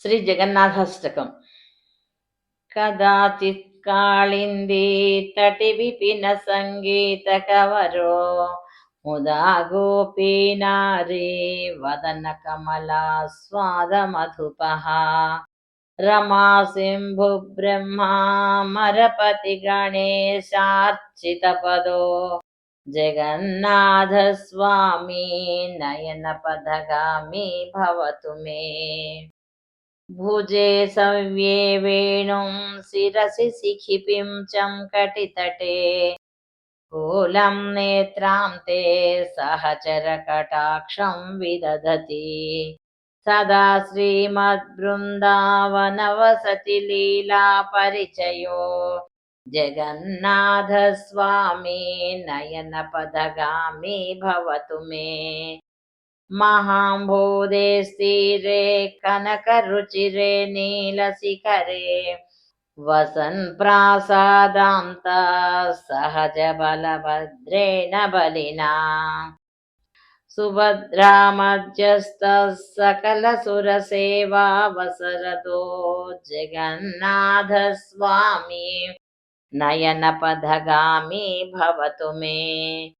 శ్రీ జగన్నాథాష్టకం కదాచిత్ కాళిందీ తటి విపిన సంగీత కవరో ముదా గోపీనారీ వదన కమలా స్వాద మధుపహ రమా సింభు బ్రహ్మా మరపతి గణేశార్చిత పదో జగన్నాథ స్వామి నయన పదగామి భవతు మే భుజే సవ్యే వేణుం శిరసి శిఖిపిం చంకటితటే కూలం నేత్రాం తే సహచరకటాక్షం విదధతి సదా శ్రీమద్బృందావనవసతి లీలా పరిచయో జగన్నాథ స్వామి महाम्भोदे स्थिरे कनकरुचिरे नीलशिखरे। वसन् प्रासादान्त सहजबलभद्रेण बलिना। सुभद्रामध्यस्तः सकलसुरसेवावसरतो जगन्नाथस्वामी। नयनपथगामी भवतु मे।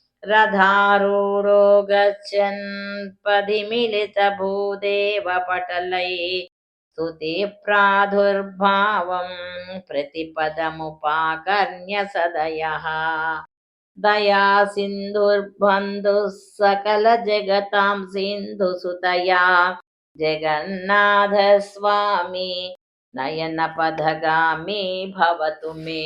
శ్రేణి రుచిరో రమావాణి సోమ స్ఫురదమల పద్మోద్భవముఖై సురేంద్రైరారాధ్యా శృతిగణశిఖా గీతచరితో జగన్నాథ స్వామి నయన పదగామి భవతు మే.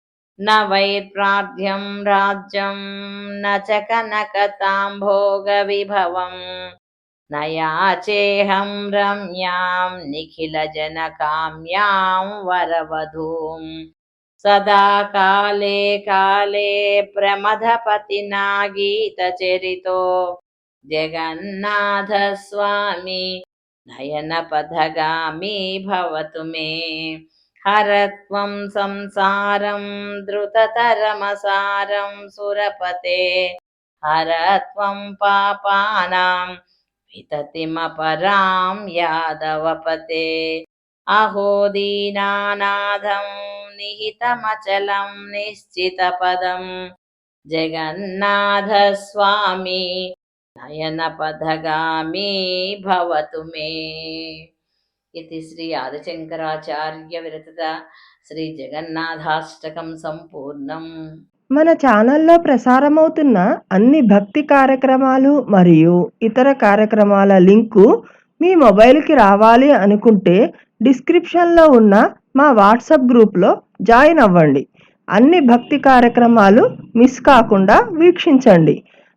न वैप्रार्थ्यं राज्यं न च कनकताम्भोगविभवं न याचेऽहं रम्यां निखिलजनकाम्यां वरवधूम् सदा काले काले प्रमथपतिना गीतचरितो जगन्नाथस्वामी नयनपथगामी भवतु मे హరత్వం సంసారం ధృతతరమసారం సురపతే హరత్వం పాపానాం వితతిమపరాం యాదవపతే అహో దీనానాథం నిహితమచలం నిశ్చితపదం జగన్నాథ స్వామి నయనపథగామి భవతు మే ఇది శ్రీ ఆదిశంకరాచార్య విరత శ్రీ జగన్నాథాష్టకం సంపూర్ణం మన ఛానల్లో ప్రసారమవుతున్న అన్ని భక్తి కార్యక్రమాలు మరియు ఇతర కార్యక్రమాల లింకు మీ మొబైల్కి రావాలి అనుకుంటే డిస్క్రిప్షన్లో ఉన్న మా వాట్సాప్ గ్రూప్లో జాయిన్ అవ్వండి. అన్ని భక్తి కార్యక్రమాలు మిస్ కాకుండా వీక్షించండి.